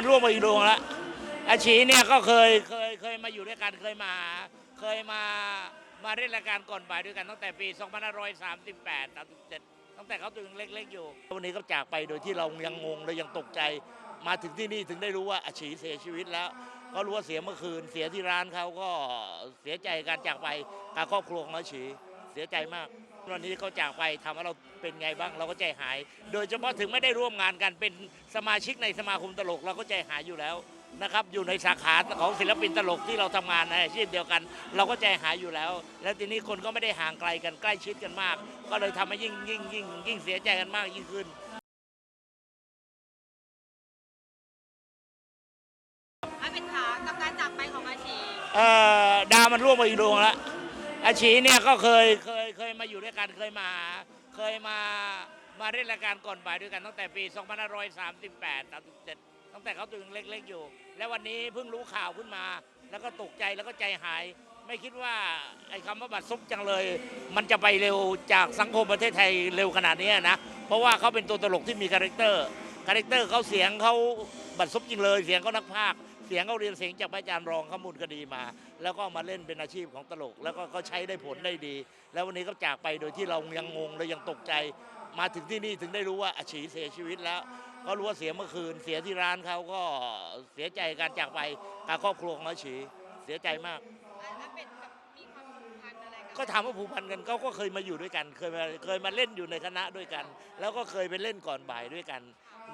มันร่วงไปอีกดวงแล้วอาชีเนี่ยก็เคยเคยเคยมาอยู่ด้วยกันเคยมาเคยมามาเล่นรายการก่อนบ่ายด้วยกันตั้งแต่ปี 2538 37 ตั้งแต่เขาตัวยังเล็ก ๆ อยู่ วันนี้ก็จากไปโดยที่เรายังงงและยังตกใจมาถึงที่นี่ถึงได้รู้ว่าอาชีเสียชีวิตแล้ว ก็รู้ว่าเสียเมื่อคืน เสียที่ร้านเขาก็เสียใจการจากไปกับครอบครัวของอาชีเสียใจมาก วันนี้เขาจากไปทำให้เราเป็นไงบ้างเราก็ใจหาย โดยเฉพาะถึงไม่ได้ร่วมงานกันเป็นสมาชิกในสมาคมตลกเราก็ใจหายอยู่แล้วนะครับอยู่ในสาขาของศิลปินตลกที่เราทำงานในอาชีพเดียวกัน เราก็ใจหายอยู่แล้ว แล้วทีนี้คนก็ไม่ได้ห่างไกลกันใกล้ชิดกันมาก ก็เลยทำให้ยิ่งยิ่งยิ่งยิ่งเสียใจกันมากยิ่งขึ้นให้เป็นขากับการจากไปของอาชีเอ่อดาวมันร่วงไปอีกดวงแล้ว อาชีเนี่ยก็เคยเคยเคยมาอยู่ด้วยกันเคยมาเคยมามาเล่นรายการก่อนบ่ายด้วยกันตั้งแต่ปี 2538 37 ตั้งแต่เขาตัวยังเล็ก ๆอยู่ แล้ววันนี้เพิ่งรู้ข่าวขึ้นมา แล้วก็ตกใจแล้วก็ใจหาย ไม่คิดว่าไอ้คำว่าบัตรซุปจังเลย มันจะไปเร็วจากสังคมประเทศไทยเร็วขนาดนี้นะ เพราะว่าเขาเป็นตัวตลกที่มีคาแรคเตอร์คาแรคเตอร์เขาเสียงเขาบัตรซุปจริงเลย เสียงเขานักพากย์ เสียงเขาเรียนเสียงจากพระอาจารย์รองข้อมูลคดีมา แล้วก็มาเล่นเป็นอาชีพของตลก แล้วก็เขาใช้ได้ผลได้ดี แล้ววันนี้ก็จากไปโดยที่เรายังงงเรายังตกใจ มาถึงที่นี่ถึงได้รู้ว่าอาชีเสียชีวิตแล้ว ก็รู้ว่าเสียเมื่อคืน เสียที่ร้านเขาก็เสียใจการจากไปกับครอบครัวของอาชีเสียใจมากอาเป็ดกับ ก็ถามว่าผูกพันกันเขาก็เคยมาอยู่ด้วยกัน เคยมาเคยมาเล่นอยู่ในคณะด้วยกัน แล้วก็เคยไปเล่นก่อนบ่ายด้วยกัน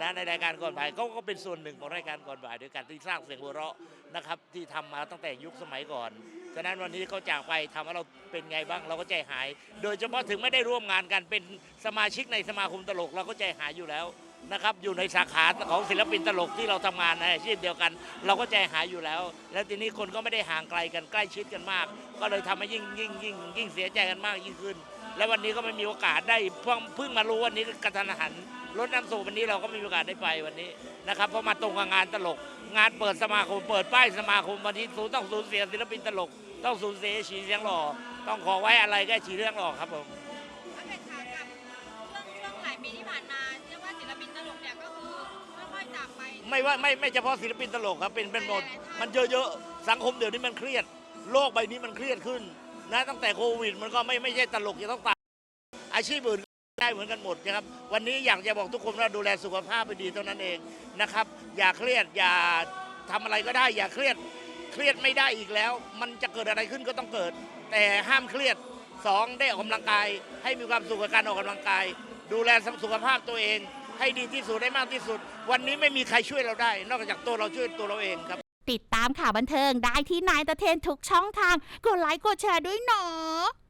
นะในรายการก่อนบ่ายเขาก็เป็นส่วนหนึ่งของรายการก่อนบ่ายด้วยกันที่สร้างเสียงหัวเราะนะครับที่ทำมาตั้งแต่ยุคสมัยก่อนฉะนั้นวันนี้เขาจากไปทำให้เราเป็นไงบ้างเราก็ใจหาย โดยเฉพาะถึงไม่ได้ร่วมงานกันเป็นสมาชิกในสมาคมตลก เราก็ใจหายอยู่แล้ว นะครับอยู่ในสาขาของศิลปินตลกที่เราทำงานในอาชีพเดียวกัน เราก็ใจหายอยู่แล้ว แล้วทีนี้คนก็ไม่ได้ห่างไกลกันใกล้ชิดกันมาก ก็เลยทำให้ยิ่งยิ่งยิ่งยิ่งเสียใจกันมากยิ่งขึ้น แล้ววันนี้ก็ไม่มีโอกาสได้เพิ่งเพิ่งมารู้วันนี้กระทันหันรถน้ำสูบวันนี้เราก็ไม่มีโอกาสได้ไปวันนี้นะครับเพราะมาตรงกับงานตลก งานเปิดสมาคมเปิดป้ายสมาคมวันนี้สูญต้องสูญเสียศิลปินตลก ต้องสูญเสียฉีเสียงหล่อต้องขอไว้อะไรแค่ฉีเรื่องหล่อครับผม ไปไม่ว่าไม่ไม่เฉพาะศิลปินตลกครับเป็นเป็นหมดมันเยอะๆสังคมเดี๋ยวนี้มันเครียด โลกใบนี้มันเครียดขึ้นนะตั้งแต่โควิด มันก็ไม่ไม่ใช่ตลกจะต้องตายอาชีพอื่นก็ได้เหมือนกันหมดนะครับ วันนี้อยากจะบอกทุกคนว่าดูแลสุขภาพไปดีเท่านั้นเองนะครับ อย่าเครียดอย่าทำอะไรก็ได้ อย่าเครียดเครียดไม่ได้อีกแล้ว มันจะเกิดอะไรขึ้นก็ต้องเกิด แต่ห้ามเครียดสองได้ออกกำลังกาย ให้มีความสุขกับการออกกำลังกาย ดูแลสุขภาพตัวเอง ให้ดีที่สุดได้มากที่สุด วันนี้ไม่มีใครช่วยเราได้ นอกจากตัวเราช่วยตัวเราเองครับ ติดตามข่าวบันเทิงได้ที่นายตะเทนทุกช่องทาง กดไลค์กดแชร์ด้วยเนาะ